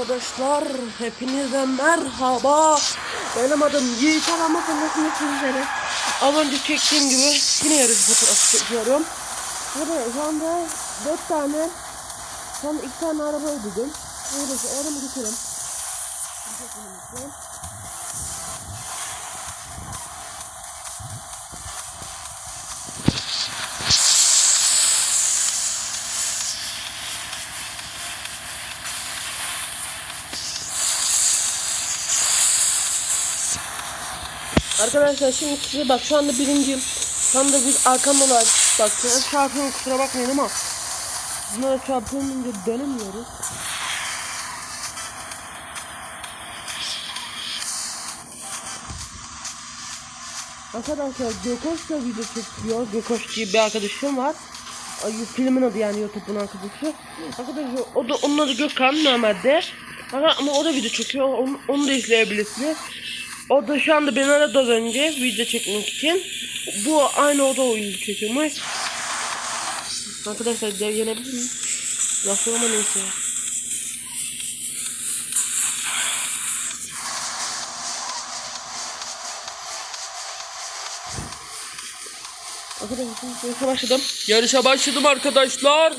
Arkadaşlar hepinize merhaba. Benim adım Yiğit Arama kanalında sizlere. Az önce çektiğim gibi yine yarış fotoğrafı çekiyorum. Burada şu anda 4 tane, anda 2 tane araba ödedim. Öyleyse arabamı geçelim. Arkadaşlar şimdi size bak şu anda birinciyim. Şu anda bir arkamda var. Bak çarpıyorum kusura bakmayın ama bunlara çarpılınca dönemiyoruz. Arkadaşlar Gökoş da video çekiyor. Gökoş diye bir arkadaşım var. Filmin adı yani YouTube'un arkadaşı. Arkadaşlar o da onun adı Gökhan normalde. Ama, ama o da video çekiyor. Onu, onu da izleyebilirsiniz. O da şu anda beni aradı az önce video çekmek için. Bu aynı o da oyunu çekiyormuş. Arkadaşlar dev gelebilir mi? Lafı ama neyse. Arkadaşlar yarışa başladım. Yarışa başladım arkadaşlar.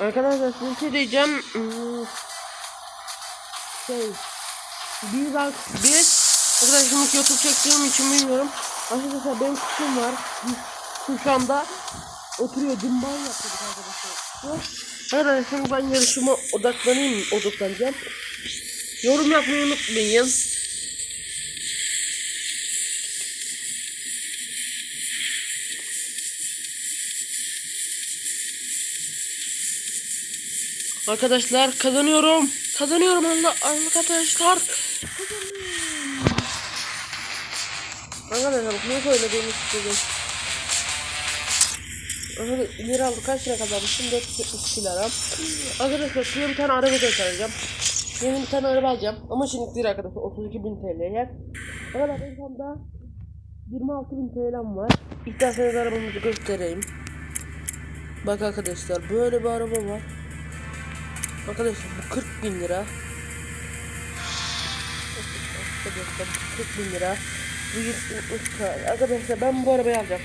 Arkadaşlar size şey diyeceğim. Hmm, Şey. Bir bak bir arkadaşlar şimdi YouTube çektiğim için bilmiyorum. Arkadaşlar benim kuşum var. Kuş şu anda oturuyor. Dimban yapıyorduk arkadaşlar. Arkadaşlar ben yarışıma odaklanayım. Odaklanacağım. Yorum yapmayı unutmayın. Arkadaşlar kazanıyorum. Kazanıyorum Allah arkadaşlar. Arkadaşlar bunu söylediğimi istedim. İleri aldı kaç lira kazanmışım 472 lira. Arkadaşlar size bir tane araba göstereceğim. Yeni bir tane araba alacağım. Ama şimdi değil arkadaşlar 32 bin TL'ye. Arkadaşlar benim şu anda 26 bin TL'm var. İsterseniz arabamızı göstereyim. Bak arkadaşlar böyle bir araba var. Arkadaşlar bu 40 bin lira. Arkadaşlar bu 40 bin lira. Bu 160 lira. Arkadaşlar ben bu arabayı alacağım.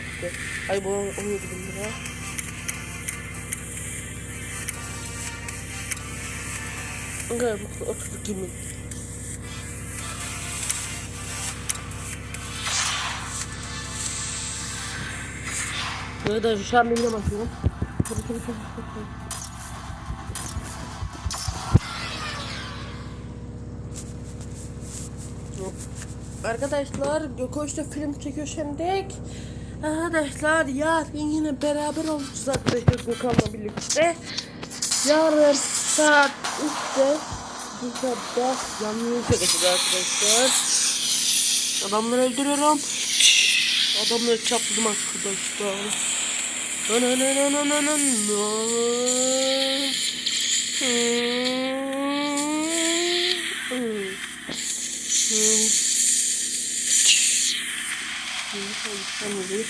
Ay bu 17 bin lira. Arkadaşlar 32 bin. Arkadaşlar şu an benimle bakıyorum. Tabii tabii tabii Arkadaşlar Gökoş'ta film çekiyor şimdi. Arkadaşlar yarın yine beraber olacağız arkadaşlar Gökhan'la birlikte. Yarın saat 3'te Dışarıda canlı yayın çekeceğiz arkadaşlar. Adamları öldürüyorum. Adamları çapladım arkadaşlar. Ben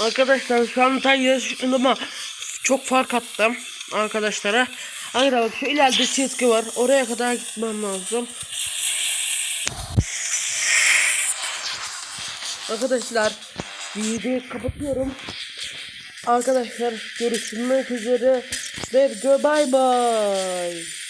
Arkadaşlar şu an tam yarışın ama çok fark attım arkadaşlara. Arkadaşlar bak şu ileride çizgi var. Oraya kadar gitmem lazım. Arkadaşlar videoyu kapatıyorum. Arkadaşlar görüşmek üzere ve bye bye.